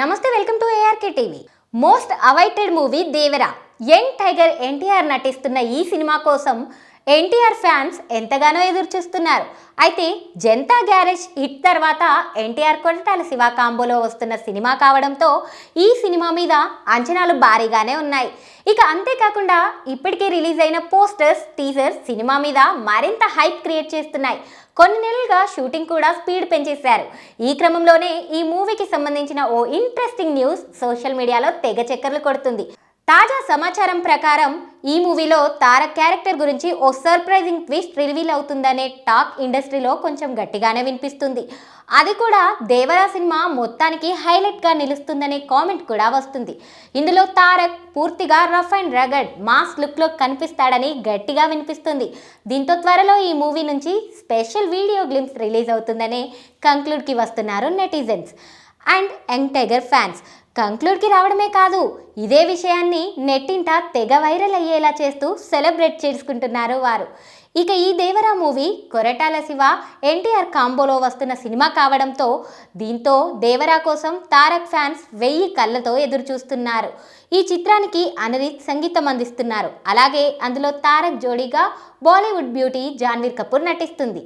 నమస్తే welcome to ARK TV most awaited movie Devara. Young tiger NTR నటిస్తున్న ఈ cinema కోసం ఎన్టీఆర్ ఫ్యాన్స్ ఎంతగానో ఎదురు చూస్తున్నారు అయితే జనతా గ్యారేజ్ హిట్ తర్వాత ఎన్టీఆర్ కొరటాల శివ కాంబోలో వస్తున్న సినిమా కావడంతో ఈ సినిమా మీద అంచనాలు భారీగానే ఉన్నాయి. ఇక అంతేకాకుండా ఇప్పటికే రిలీజ్ అయిన పోస్టర్స్ టీజర్స్ సినిమా మీద మరింత హైప్ క్రియేట్ చేస్తున్నాయి. కొన్ని నెలలుగా షూటింగ్ కూడా స్పీడ్ పెంచేశారు. ఈ క్రమంలోనే ఈ మూవీకి సంబంధించిన ఓ ఇంట్రెస్టింగ్ న్యూస్ సోషల్ మీడియాలో తెగ చక్కర్లు కొడుతుంది. తాజా సమాచారం ప్రకారం ఈ మూవీలో తారక్ క్యారెక్టర్ గురించి ఓ సర్ప్రైజింగ్ ట్విస్ట్ రివీల్ అవుతుందనే టాక్ ఇండస్ట్రీలో కొంచెం గట్టిగానే వినిపిస్తుంది. అది కూడా దేవరా సినిమా మొత్తానికి హైలైట్గా నిలుస్తుందనే కామెంట్ కూడా వస్తుంది. ఇందులో తారక్ పూర్తిగా రఫ్ అండ్ రగడ్ మాస్ లుక్లో కనిపిస్తాడని గట్టిగా వినిపిస్తుంది. దీంతో త్వరలో ఈ మూవీ నుంచి స్పెషల్ వీడియో గ్లిమ్స్ రిలీజ్ అవుతుందనే కంక్లూడ్కి వస్తున్నారు netizens. And young tiger fans. కంక్లూడ్కి రావడమే కాదు ఇదే విషయాన్ని నెట్టింట తెగ వైరల్ అయ్యేలా చేస్తూ సెలబ్రేట్ చేసుకుంటున్నారు వారు. ఇక ఈ దేవరా మూవీ కొరటాల శివ ఎన్టీఆర్ కాంబోలో వస్తున్న సినిమా కావడంతో దీంతో దేవరా కోసం తారక్ ఫ్యాన్స్ వెయ్యి కళ్ళతో ఎదురు చూస్తున్నారు ఈ చిత్రానికి అనిరిత్ సంగీతం అందిస్తున్నారు. అలాగే అందులో తారక్ జోడీగా బాలీవుడ్ బ్యూటీ జాన్వీర్ కపూర్ నటిస్తుంది.